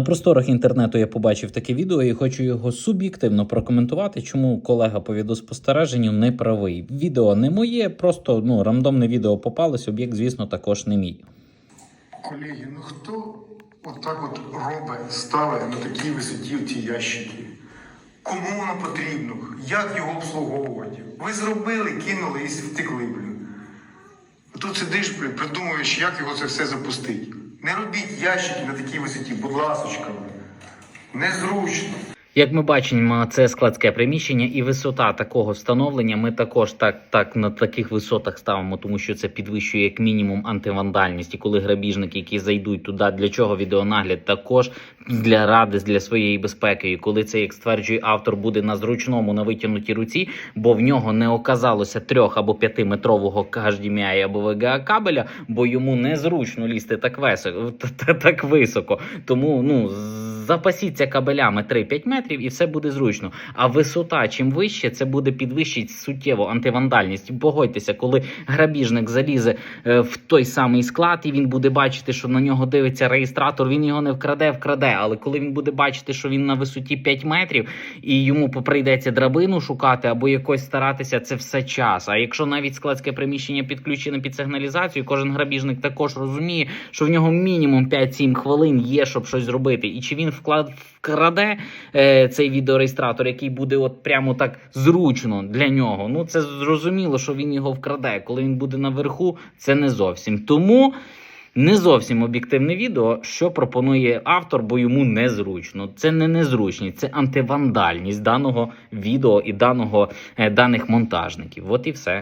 На просторах інтернету я побачив таке відео і хочу його суб'єктивно прокоментувати, чому колега по відеоспостереженню не правий. Відео не моє, просто ну рандомне відео попалось. Об'єкт, звісно, також не мій. Колеги, ну хто отак от робить, ставить на такій висоті ці ящики? Кому воно потрібно? Як його обслуговувати? Ви зробили, кинули і втекли, блін. Тут сидиш, блін, придумуєш, як його це все запустити. Не робіть ящики на такій висоті, будь ласочка. Незручно. Як ми бачимо, це складське приміщення і висота такого встановлення. Ми також так, так на таких висотах ставимо, тому що це підвищує як мінімум антивандальність. І коли грабіжники, які зайдуть туди, для чого відеонагляд, також для ради для своєї безпеки. І коли це, як стверджує автор, буде на зручному на витягнутій руці, бо в нього не оказалося трьох або п'ятиметрового HDMI або VGA кабеля, бо йому незручно лізти так високо, так високо. Тому ну запасіться кабелями 3-5 метрів і все буде зручно. А висота, чим вище, це буде підвищити суттєво антивандальність. Погодьтеся, коли грабіжник залізе е, в той самий склад, і він буде бачити, що на нього дивиться реєстратор, він його не вкраде, вкраде. Але коли він буде бачити, що він на висоті 5 метрів, і йому прийдеться драбину шукати або якось старатися, це все час. А якщо навіть складське приміщення підключене під сигналізацію, кожен грабіжник також розуміє, що в нього мінімум 5-7 хвилин є, щоб щось зробити. І чи він вклад вкраде е, цей відеореєстратор, який буде от прямо так зручно для нього. Ну це зрозуміло, що він його вкраде. Коли він буде наверху, це не зовсім. Тому. Не зовсім об'єктивне відео, що пропонує автор, бо йому незручно. Це не незручність, це антивандальність даного відео і даного е, даних монтажників. От і все.